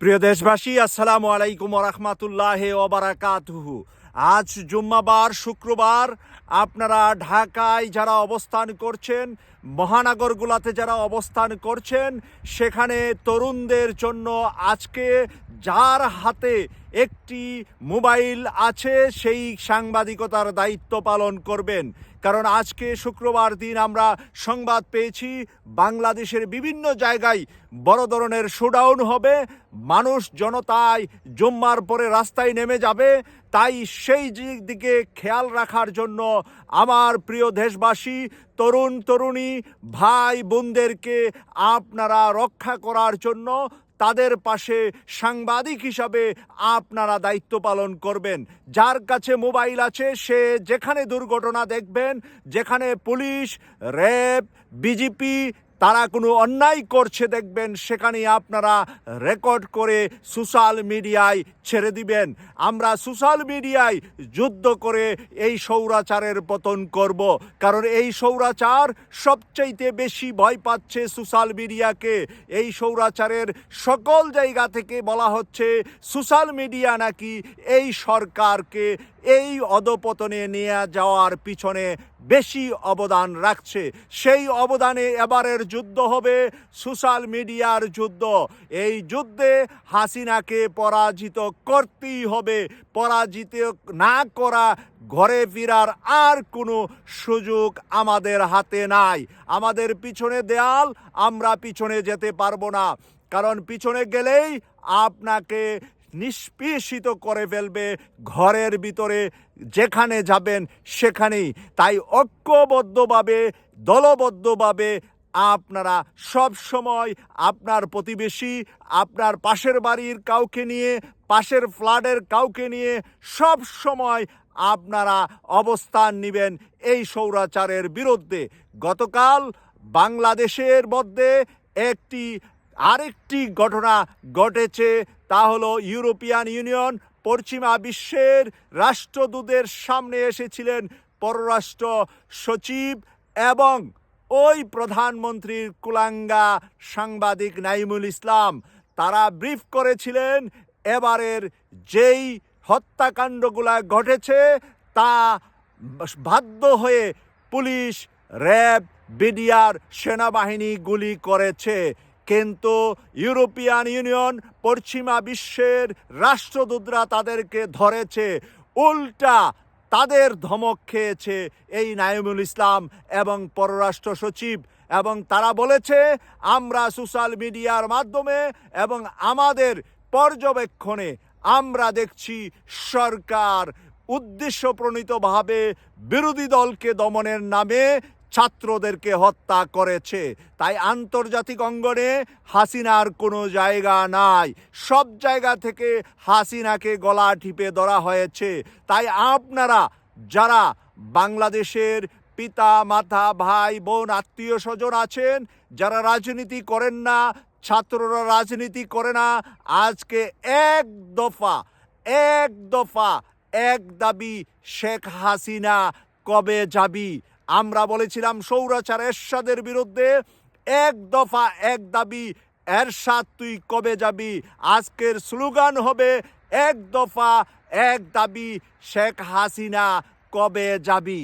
প্রিয় দেশবাসী, আসসালামু আলাইকুম রহমাতুল্লাহ ওবারাকাতুহু। আজ জুম্মাবার, শুক্রবার, আপনারা ঢাকায় যারা অবস্থান করছেন, মহানগরগুলাতে যারা অবস্থান করছেন, সেখানে তরুণদের জন্য আজকে যার হাতে একটি মোবাইল আছে, সেই সাংবাদিকতার দায়িত্ব পালন করবেন। কারণ আজকে শুক্রবার দিন আমরা সংবাদ পেয়েছি, বাংলাদেশের বিভিন্ন জায়গায় বড় ধরনের শোডাউন হবে। মানুষ জনতায় জম্মার পরে রাস্তায় নেমে যাবে। তাই সেই দিক- খেয়াল রাখার জন্য আমার প্রিয় দেশবাসী তরুণ তরুণী ভাই বোনদেরকে আপনারা রক্ষা করার জন্য তাদের পাশে সাংবাদিক হিসাবে আপনারা দায়িত্ব পালন করবেন। যার কাছে মোবাইল আছে, সে যেখানে দুর্ঘটনা দেখবেন, যেখানে পুলিশ, র্যাব, বিজেপি তারা কোনো অন্যায় করছে দেখবেন সেখানে আপনারা রেকর্ড করে সোশ্যাল মিডিয়ায় ছেড়ে দিবেন। আমরা সোশ্যাল মিডিয়ায় যুদ্ধ করে এই সৌরাচারের পতন করব। কারণ এই সৌরাচার সবচাইতে বেশি ভয় পাচ্ছে সোশ্যাল মিডিয়াকে। এই সৌরাচারের সকল জায়গা থেকে বলা হচ্ছে, সোশ্যাল মিডিয়া নাকি এই সরকারকে এই অধপতনে নিয়ে যাওয়ার পিছনে বেশি অবদান রাখছে। সেই অবদানে এবারের যুদ্ধ হবে সোশ্যাল মিডিয়ার যুদ্ধ। এই যুদ্ধে হাসিনাকে পরাজিত করতেই হবে। পরাজিত না করা ঘরে ফেরার আর কোনো সুযোগ আমাদের হাতে নাই। আমাদের পিছনে দেয়াল, আমরা পিছনে যেতে পারব না। কারণ পিছনে গেলেই আপনাকে নিষ্পেষিত করে ফেলবে ঘরের ভিতরে, যেখানে যাবেন সেখানেই। তাই ঐক্যবদ্ধভাবে, দলবদ্ধভাবে আপনারা সব সময় আপনার প্রতিবেশী, আপনার পাশের বাড়ির কাউকে নিয়ে, পাশের ফ্ল্যাটের কাউকে নিয়ে সব সময় আপনারা অবস্থান নেবেন এই সৌরাচারের বিরুদ্ধে। গতকাল বাংলাদেশের মধ্যে একটি আরেকটি ঘটনা ঘটেছে। তা হলো ইউরোপিয়ান ইউনিয়ন, পশ্চিমা বিশ্বের রাষ্ট্রদূতের সামনে এসেছিলেন পররাষ্ট্র সচিব এবং ওই প্রধানমন্ত্রীর কুলাঙ্গা সাংবাদিক নাইমুল ইসলাম। তারা ব্রিফ করেছিলেন, এবারের যেই হত্যাকাণ্ডগুলা ঘটেছে তা বাধ্য হয়ে পুলিশ, র্যাব, বিডিআর, সেনাবাহিনী গুলি করেছে। কিন্তু ইউরোপিয়ান ইউনিয়ন পশ্চিমা বিশ্বের রাষ্ট্রদূতরা তাদেরকে ধরেছে, উল্টা তাদের ধমক খেয়েছে এই নাইমুল ইসলাম এবং পররাষ্ট্র সচিব। এবং তারা বলেছে, আমরা সোশ্যাল মিডিয়ার মাধ্যমে এবং আমাদের পর্যবেক্ষণে আমরা দেখছি সরকার উদ্দেশ্যপ্রণীতভাবে বিরোধী দলকে দমনের নামে ছাত্রদেরকে হত্যা করেছে। তাই আন্তর্জাতিক অঙ্গনে হাসিনার কোনো জায়গা নাই। সব জায়গা থেকে হাসিনাকে গলা টিপে ধরা হয়েছে। তাই আপনারা যারা বাংলাদেশের পিতা, মাতা, ভাই, বোন, আত্মীয় স্বজন আছেন, যারা রাজনীতি করেন না, ছাত্ররা রাজনীতি করে না, আজকে এক দফা এক দফা, এক দাবি শেখ হাসিনা কবে যাবি? আমরা বলেছিলাম সৌরাচার এরশাদের বিরুদ্ধে এক দফা এক দাবি, এরশাদ তুই কবে যাবি? আজকের স্লোগান হবে এক দফা এক দাবি, শেখ হাসিনা কবে যাবি?